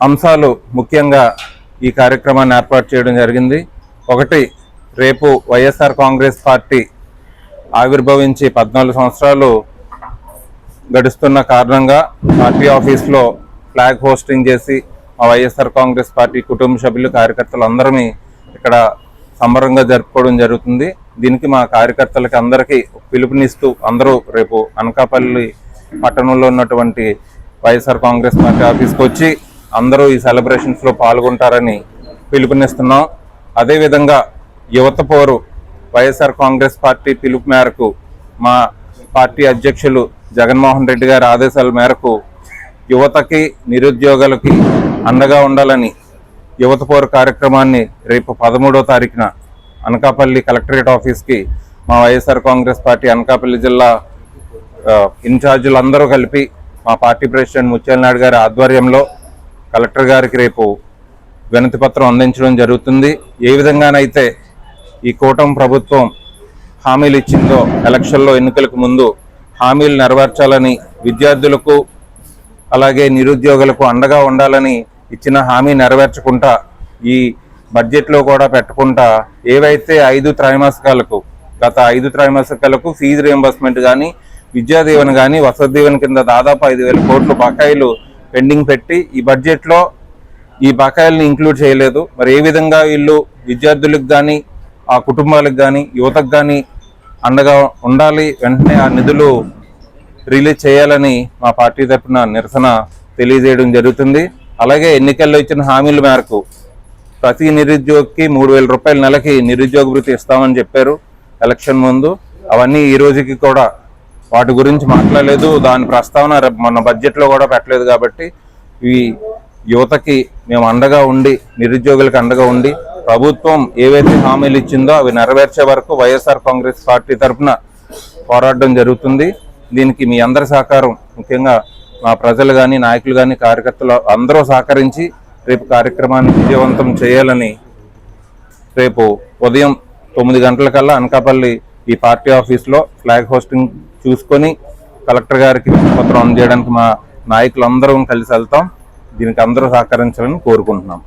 అంశాలు ముఖ్యంగా ఈ కార్యక్రమాన్ని ఏర్పాటు చేయడం జరిగింది. ఒకటి రేపు వైఎస్ఆర్ కాంగ్రెస్ పార్టీ ఆవిర్భవించి పద్నాలుగు సంవత్సరాలు గడుస్తున్న కారణంగా పార్టీ ఆఫీస్లో ఫ్లాగ్ హోస్టింగ్ చేసి మా వైఎస్ఆర్ కాంగ్రెస్ పార్టీ కుటుంబ సభ్యులు కార్యకర్తలు అందరమీ ఇక్కడ సంబరంగా జరుపుకోవడం జరుగుతుంది. దీనికి మా కార్యకర్తలకి అందరికీ పిలుపునిస్తూ అందరూ రేపు అనకాపల్లి పట్టణంలో ఉన్నటువంటి వైఎస్ఆర్ కాంగ్రెస్ పార్టీ ఆఫీస్కి వచ్చి అందరూ ఈ సెలబ్రేషన్స్లో పాల్గొంటారని పిలుపునిస్తున్నాం. అదేవిధంగా యువత పోరు వైఎస్ఆర్ కాంగ్రెస్ పార్టీ పిలుపు మేరకు మా పార్టీ అధ్యక్షులు జగన్మోహన్ రెడ్డి గారి ఆదేశాల మేరకు యువతకి నిరుద్యోగులకి అండగా ఉండాలని యువత పోరు కార్యక్రమాన్ని రేపు పదమూడో తారీఖున అనకాపల్లి కలెక్టరేట్ ఆఫీస్కి మా వైఎస్ఆర్ కాంగ్రెస్ పార్టీ అనకాపల్లి జిల్లా ఇన్ఛార్జీలు అందరూ కలిపి మా పార్టీ ప్రెసిడెంట్ ముత్యాలనాయుడు గారి ఆధ్వర్యంలో కలెక్టర్ గారికి రేపు వినతి పత్రం అందించడం జరుగుతుంది. ఏ విధంగానైతే ఈ కూటమి ప్రభుత్వం హామీలు ఇచ్చిందో ఎలక్షన్లో ఎన్నికలకు ముందు హామీలు నెరవేర్చాలని విద్యార్థులకు అలాగే నిరుద్యోగులకు అండగా ఉండాలని ఇచ్చిన హామీ నెరవేర్చకుండా ఈ బడ్జెట్లో కూడా పెట్టకుండా ఏవైతే ఐదు త్రైమాసికాలకు గత ఐదు త్రైమాసికాలకు ఫీజు రియంబర్స్మెంట్ కానీ విద్యా దీవెన కానీ వసతి దీవెన కింద దాదాపు ఐదు వేల కోట్లు బకాయిలు పెండింగ్ పెట్టి ఈ బడ్జెట్లో ఈ బకాయిల్ని ఇంక్లూడ్ చేయలేదు. మరి ఏ విధంగా వీళ్ళు విద్యార్థులకు కానీ ఆ కుటుంబాలకు కానీ యువతకు కానీ అండగా ఉండాలి వెంటనే ఆ నిధులు రిలీజ్ చేయాలని మా పార్టీ తరఫున నిరసన తెలియజేయడం జరుగుతుంది. అలాగే ఎన్నికల్లో ఇచ్చిన హామీల మేరకు ప్రతి నిరుద్యోగికి మూడు వేల రూపాయల నెలకి నిరుద్యోగ వృత్తి ఇస్తామని చెప్పారు ఎలక్షన్ ముందు. అవన్నీ ఈ రోజుకి కూడా వాటి గురించి మాట్లాడలేదు. దాని ప్రస్తావన మన బడ్జెట్లో కూడా పెట్టలేదు కాబట్టి ఈ యువతకి మేము అండగా ఉండి నిరుద్యోగులకు అండగా ఉండి ప్రభుత్వం ఏవైతే హామీలు ఇచ్చిందో అవి నెరవేర్చే వరకు వైఎస్ఆర్ కాంగ్రెస్ పార్టీ తరఫున పోరాడడం జరుగుతుంది. దీనికి మీ అందరి సహకారం ముఖ్యంగా మా ప్రజలు కానీ నాయకులు కానీ కార్యకర్తలు అందరూ సహకరించి రేపు కార్యక్రమాన్ని విజయవంతం చేయాలని రేపు ఉదయం తొమ్మిది గంటలకల్లా అనకాపల్లి ఈ పార్టీ ఆఫీస్లో ఫ్లాగ్ హోస్టింగ్ చూసుకొని కలెక్టర్ గారికి పత్రం అందజేయడానికి మా నాయకులందరం కలిసి వెళ్తాం. దీనికి అందరూ సహకరించాలని కోరుకుంటున్నాం.